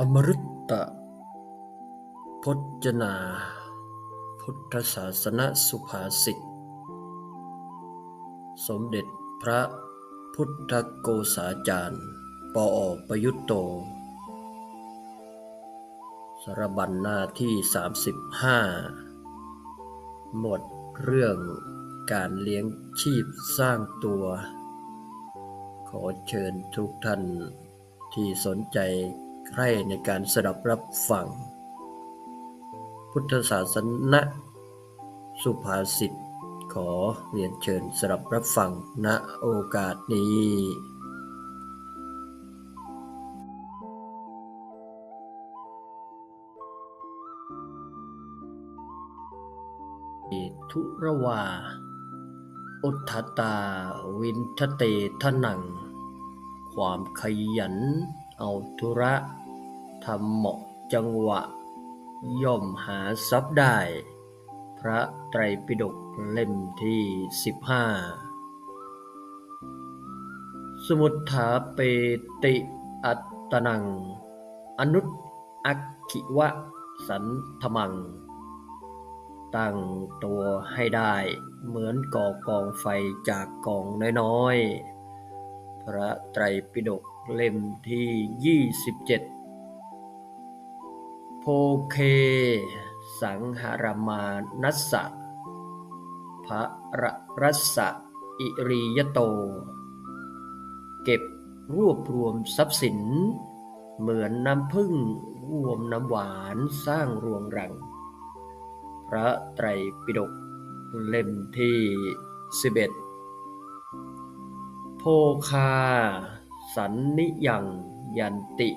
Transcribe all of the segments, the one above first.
อมฤตพจนา พุทธศาสนสุภาษิต สมเด็จพระพุทธโกษาจารย์ ปออประยุตโตสรบันหน้าที่ 35 หมดเรื่องการเลี้ยงชีพสร้างตัว ขอเชิญทุกท่านที่สนใจ ใคร่ในการสดับรับฟัง พุทธศาสนาสุภาษิตขอเรียนเชิญสดับรับฟังณโอกาสนี้ ทุระวา อุทธตาวินทเตทนัง ความขยันเอาธุระ ทำเหมาะจังหวะ ย่อมหาทรัพย์ได้ พระไตรปิฎกเล่มที่สิบห้าสมุทธาเปติอัตตนัง อนุตอักขิวะสันธมัง ตั้งตัวให้ได้เหมือนก่อกองไฟจากกองน้อยๆ พระไตรปิฎกเล่มที่ 27 โพเค สังหารมานัสสะพระร,รัสสะอิริยโต เก็บรวบรวมทรัพย์สิน เหมือนน้ำพึ่งรวมน้ำหวานสร้างรวงรัง พระไตรปิฎกเล่มที่ 11 โพคา สันนิยังยันติ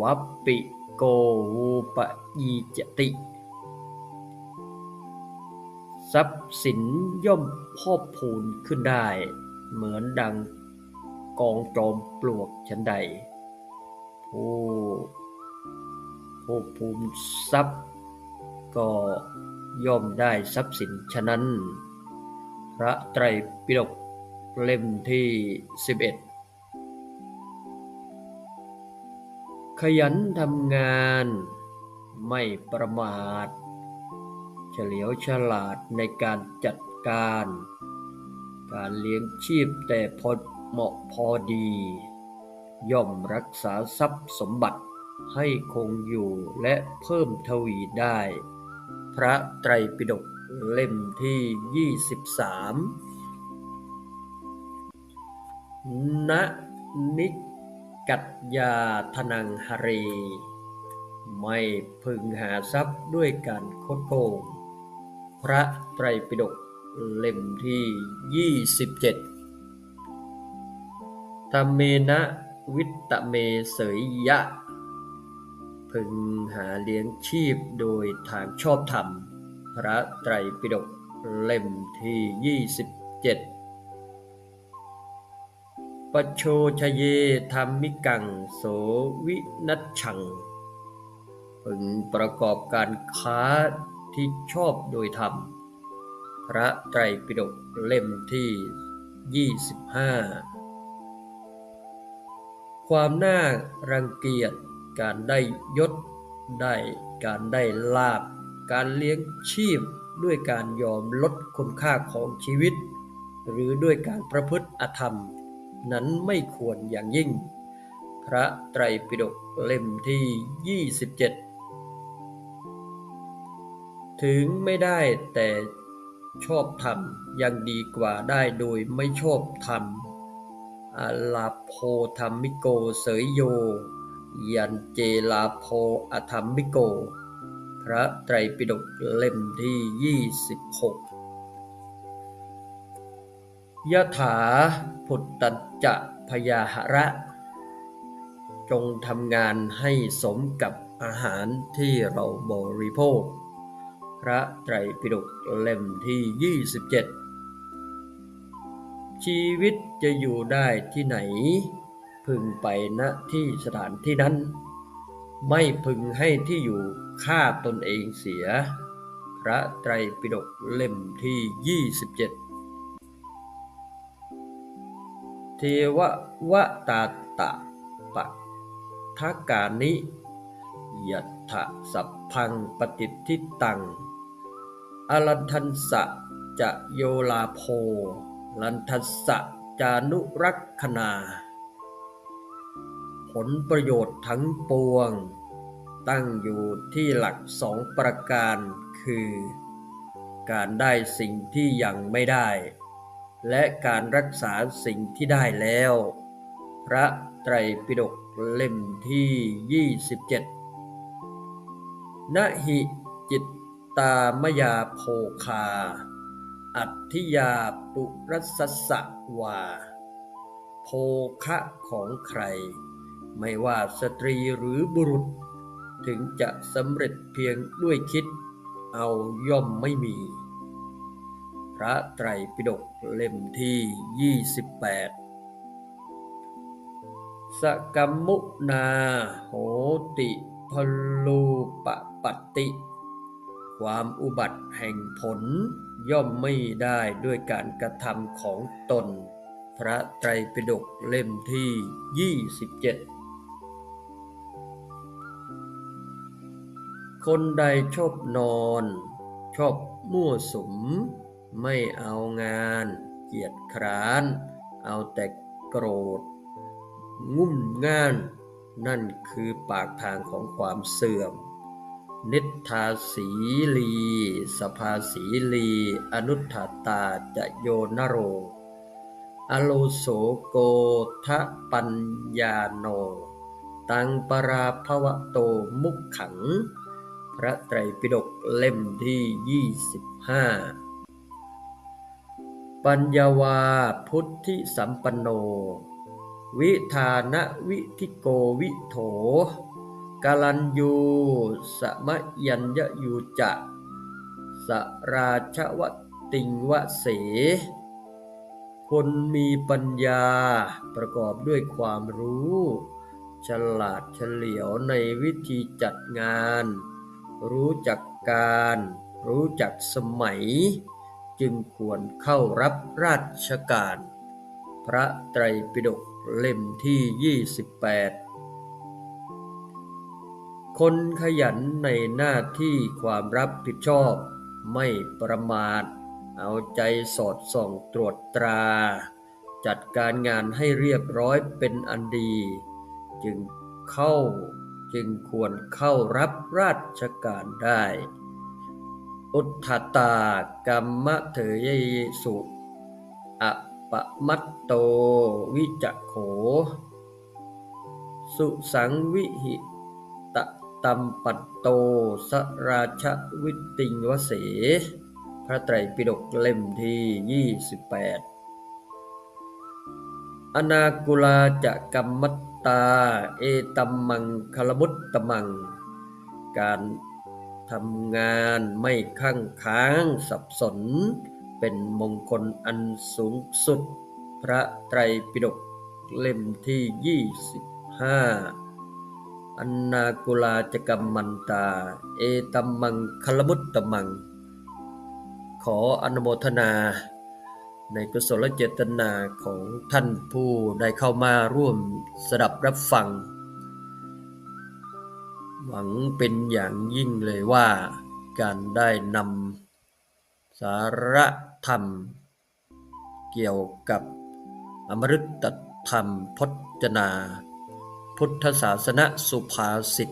วัปปิ โกวูปยีจติ ทรัพย์สินย่อมพอกพูนขึ้นได้ เหมือนดังกองโจมปลวกชั้นใด ผู้ผู้ภูมิทรัพย์ก็ย่อมได้ทรัพย์สินฉะนั้น พระไตรปิฎกเล่มที่ 11 ขยันทำงาน ไม่ประมาท เฉลียวฉลาดในการจัดการ การเลี้ยงชีพแต่พอเหมาะพอดี ย่อมรักษาทรัพย์สมบัติให้คงอยู่และเพิ่มทวีได้ พระไตรปิฎกเล่มที่ 23ณนิก ตยาธนังหเรไม่พึงหาทรัพย์ด้วยการคดโกง พระไตรปิฎกเล่มที่ 27ธรรมเมนะวิตตเมเสยยะ พึงหาเลี้ยงชีพโดยทางชอบธรรม พระไตรปิฎกเล่มที่ 27 ปโชชเยธรรมิกังโสวินัชังพึงประกอบการค้าที่ชอบโดยธรรม พระไตรปิฎกเล่มที่ 25 ความน่ารังเกียจการได้ยศได้การได้ลาบ การเลี้ยงชีพด้วยการยอมลดคุณค่าของชีวิต หรือด้วยการประพฤติอธรรม นั้นไม่ควรอย่างยิ่ง พระไตรปิฎกเล่มที่ 27 ถึงไม่ได้แต่ชอบธรรมยังดีกว่าได้โดยไม่ชอบธรรมอาลาโพธรรมิโกเสยโย ยันเจลาโพอธรรมิโก พระไตรปิฎกเล่มที่ 26 ยถาพุตตัจจะพยาหระ จงทำงานให้สมกับอาหารที่เราบริโภค พระไตรปิฎกเล่มที่ 27 ชีวิตจะอยู่ได้ที่ไหน พึงไปณที่สถานที่นั้น ไม่พึงให้ที่อยู่ฆ่าตนเองเสีย พระไตรปิฎกเล่มที่ 27 เทววะตาตะปะทกานิยัตถะสัพพังปฏิทิตังอลันทันสะจะโยลาโพลันทัสสะจานุรักษนา ผลประโยชน์ทั้งปวง ตั้งอยู่ที่หลักสองประการคือ การได้สิ่งที่ยังไม่ได้ และการรักษาสิ่งที่ได้แล้ว พระไตรปิฎกเล่มที่ 27 นะหิจิตตามยาโภคา อัตถิยาปุรัสสะวา โภคะของใคร ไม่ว่าสตรีหรือบุรุษ ถึงจะสำเร็จเพียงด้วยคิด เอาย่อมไม่มี พระไตรปิฎกเล่มที่ 28 สกัมมุนาโหติพลูปปัตติ ความอุบัติแห่งผลย่อมไม่ได้ด้วยการกระทำของตน พระไตรปิฎกเล่มที่ 27คนใดชอบนอน ชอบมั่วสุม ไม่เอางาน เกียจคร้าน เอาแต่โกรธ งุ่มง่าน นั่นคือปากทางของความเสื่อม นิทาสีลี สภาสีลี อนุทาตาจะโยนโร อโลโสโกทะปัญญาโน ตังปราภวะโตมุขขัง พระไตรปิฎกเล่มที่ 25 ปัญญาวาพุทธิสัมปันโน วิธานะวิธิโกวิโถกาลันยูสมยัญญยูจะสราชวติงวะเส คนมีปัญญาประกอบด้วยความรู้ ฉลาดเฉลียวในวิธีจัดงาน รู้จักการ รู้จักสมัย จึงควรเข้ารับราชการ พระไตรปิฎกเล่มที่ 28 คนขยันในหน้าที่ความรับผิดชอบไม่ประมาท เอาใจสอดส่องตรวจตรา จัดการงานให้เรียบร้อยเป็นอันดี จึงเข้าจึงควรเข้ารับราชการได้ อุทธตากรรมเถยสุอปมัตโตวิจโข สุสังวิหิตะตัมปัตโตสราชวิติงวเส พระไตรปิฎกเล่มที่ 28 อนากุลาจะกัมมัตา เอตัมมังคลมุตตมัง การ ทำงานไม่ข้างค้างสับสน เป็นมงคลอันสูงสุด พระไตรปิฎกเล่มที่ 25 อันนากุลาจกรรมมันตา เอตัมมังคลมุตตมัง ขออนุโมทนาในกุศลเจตนาของท่านผู้ได้เข้ามาร่วมสดับรับฟัง หวังเป็นอย่างยิ่งเลยว่า การได้นำสารธรรม เกี่ยวกับอมฤตธรรมพจนา พุทธศาสนสุภาษิต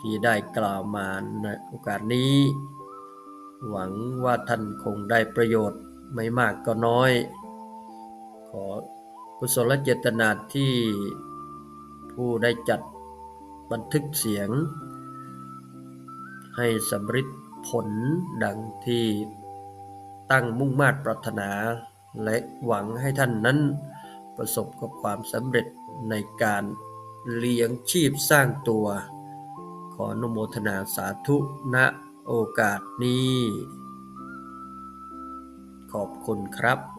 ที่ได้กล่าวมาในโอกาสนี้ หวังว่าท่านคงได้ประโยชน์ไม่มากก็น้อย ขอกุศลเจตนาที่ผู้ได้จัด บันทึกเสียง ให้สำเร็จผลดังที่ตั้งมุ่งมา่ปรารถนา และหวังให้ท่านนั้นประสบกับความสำเร็จในการเลี้ยงชีพสร้างตัว ขออนุโมทนาสาธุณโอกาสนี้ ขอบคุณครับ